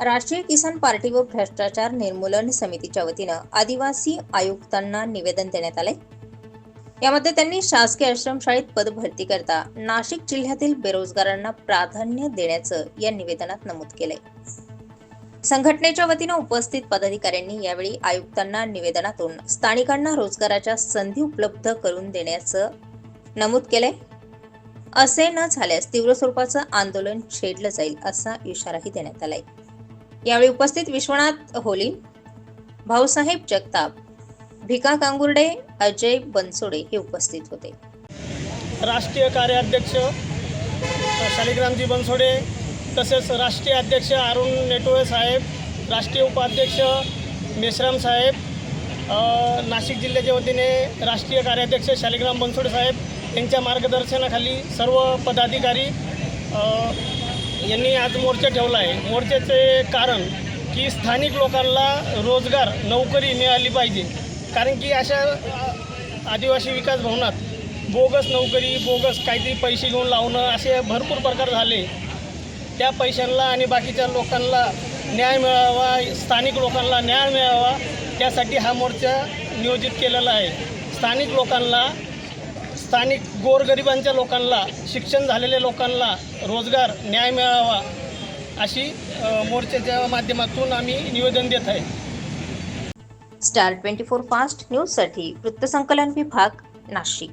राष्ट्रीय किसान पार्टी व भ्रष्टाचार निर्मूलन समितीच्या वतीनं आदिवासी आयुक्तांना निवेदन देण्यात आले यामध्ये त्यांनी शासकीय आश्रमशाळेत पदभरती करता नाशिक जिल्ह्यातील बेरोजगारांना प्राधान्य देण्याचं या निवेदनात नमूद केलंय. संघटनेच्या वतीनं उपस्थित पदाधिकाऱ्यांनी यावेळी आयुक्तांना निवेदनातून स्थानिकांना रोजगाराच्या संधी उपलब्ध करून देण्याचं नमूद केलंय. असे न झाल्यास तीव्र स्वरूपाचं आंदोलन छेडलं जाईल असा इशाराही देण्यात आलाय. यावेळी उपस्थित विश्वनाथ होली भाऊसाहेब जगताप भिका कांगुर्डे अजय बनसोडे हे उपस्थित होते. राष्ट्रीय कार्याध्यक्ष शालिग्रामजी बनसोडे तसेच राष्ट्रीय अध्यक्ष अरुण नेटोळे साहेब राष्ट्रीय उपाध्यक्ष मेश्राम साहेब नाशिक जिल्ह्याच्या वतीने राष्ट्रीय कार्याध्यक्ष शालिग्राम बनसोडे साहेब यांच्या मार्गदर्शनाखाली सर्व पदाधिकारी यांनी आज मोर्चा ठेवला आहे. मोर्चाचे कारण की स्थानिक लोकांना रोजगार नोकरी मिळाली पाहिजे. कारण की अशा आदिवासी विकास भवनात बोगस नोकरी बोगस काहीतरी पैसे घेऊन लावणं असे भरपूर प्रकार झाले. त्या पैशांना आणि बाकीच्या लोकांना न्याय मिळावा स्थानिक लोकांना न्याय मिळावा त्यासाठी हा मोर्चा नियोजित केलेला आहे. स्थानिक लोकांना स्थानिक गोरगरिबांच्या लोकांना शिक्षण झालेल्या लोकांना रोजगार न्याय मिळावा अशी मोर्चाच्या माध्यमातून आम्ही निवेदन देत आहे. स्टार ट्वेंटी फोर फास्ट न्यूजसाठी वृत्तसंकलन विभाग नाशिक.